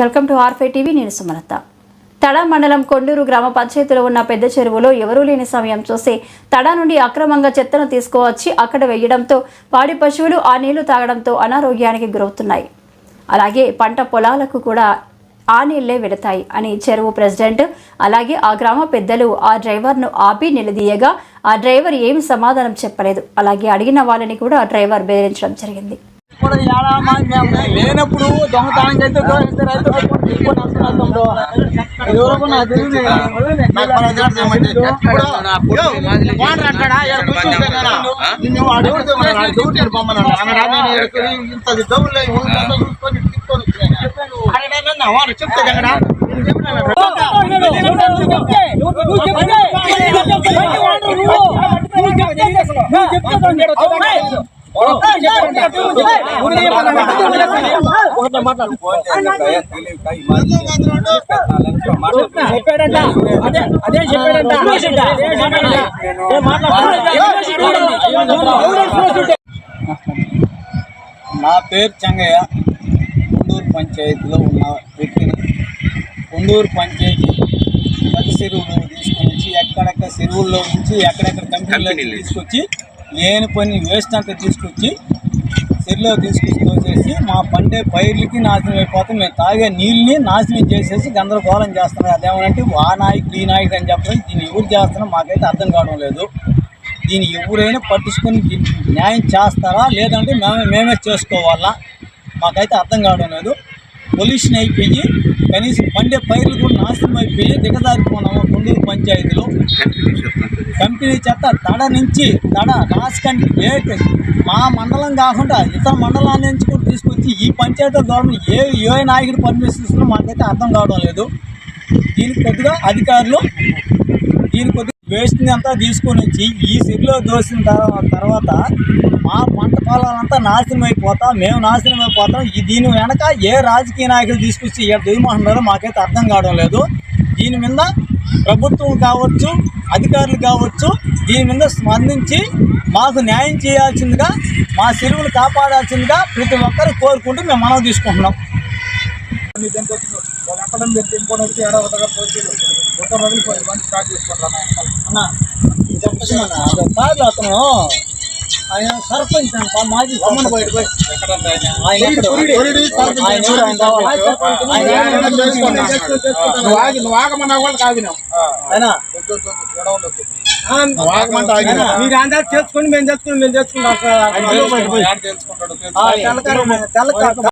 Welcome to R5 TV నేను సుమలత. తడ మండలం కొండూరు గ్రామ పంచాయతీలో ఉన్న పెద్ద చెరువులో ఎవరూ లేని సమయం చూసి తడ నుండి అక్రమంగా చెత్తను తీసుకువచ్చి అక్కడ వేయడంతో పాడి పశువులు ఆ నీళ్ళు తాగడంతో అనారోగ్యానికి గురవుతున్నాయి. అలాగే పంట పొలాలకు కూడా ఆ నీళ్ళే వెడతాయి అని చెరువు ప్రెసిడెంట్ అలాగే ఆ గ్రామ పెద్దలు ఆ డ్రైవర్ను ఆపి నిలదీయగా ఆ డ్రైవర్ ఏమి సమాధానం చెప్పలేదు. అలాగే అడిగిన వాళ్ళని కూడా ఆ డ్రైవర్ బెదిరించడం జరిగింది. ఇప్పుడు ఏడా మా- మేము లేనప్పుడు దొంగతనానికి అయితే రైతు. ఇది వరకు నాకు తెలియదు. చెప్తే. చెప్పాడంట అదే అదే చెప్పాడంట ఏ మాట్లాడు నా పేరు చెంగయ్య. కొండూరు పంచాయతీలో ఉన్న వ్యక్తిని కొండూరు పంచాయతీ పది చెరువులు తీసుకొని వచ్చి ఎక్కడెక్కడ చెరువుల్లో నుంచి ఎక్కడెక్కడ కంపెనీలో తీసుకొచ్చి లేని పని వేస్ట్ అంతా తీసుకొచ్చి చెరువులో తీసుకొచ్చి తోసేసి మా పండే పైర్లకి నాశనం అయిపోతాం మేము తాగే నీళ్ళని నాశనం చేసేసి గందరగోళం చేస్తున్నారు అదేమనంటే ఆ నాయకుడు ఈ నాయకుడు అని చెప్పడం దీన్ని ఎవరు చేస్తున్నా మాకైతే అర్థం కావడం లేదు. దీన్ని ఎవరైనా పట్టించుకొని దీనికి న్యాయం చేస్తారా? లేదంటే మేమే మేమే చేసుకోవాలా? మాకైతే అర్థం కావడం లేదు. పొల్యూషన్ అయిపోయి కనీసం పండే పైర్లు కూడా నాశనం అయిపోయి దిగజారిపోయినాము కొండూరు పంచాయతీలో. కంపెనీ చెత్త తడ నుంచి తడ నాశకంటి గేట్ మా మండలం కాకుండా ఇతర మండలాల నుంచి కూడా తీసుకొచ్చి ఈ పంచాయతీ గవర్నమెంట్ ఏ ఏ నాయకుడు పర్మిషన్ మాకైతే అర్థం కావడం లేదు. దీనికి కొద్దిగా అధికారులు దీని కొద్దిగా వేస్ట్ని అంతా తీసుకొని వచ్చి ఈ సిరిలో దోసిన తర్వాత తర్వాత మా పంట పొలాలంతా నాశనం అయిపోతా మేము నాశనం అయిపోతాం. ఈ దీని వెనక ఏ రాజకీయ నాయకులు తీసుకొచ్చి ఇక్కడ దుర్మహన్నారో మాకైతే అర్థం కావడం లేదు. దీని మీద ప్రభుత్వం కావచ్చు అధికారులు కావచ్చు దీని మీద స్పందించి మాకు న్యాయం చేయాల్సిందిగా మా చెరువులు కాపాడాల్సిందిగా ప్రతి ఒక్కరు కోరుకుంటూ మేము మనవి తీసుకుంటున్నాం. అన్న అతను ఆయన సర్పంచ్ అంట మాజీ సమ్మన్? నువ్వు ఆగమన్నా కూడా మీరు అందరూ తెలుసుకొని మేము తెలుసుకుని మేము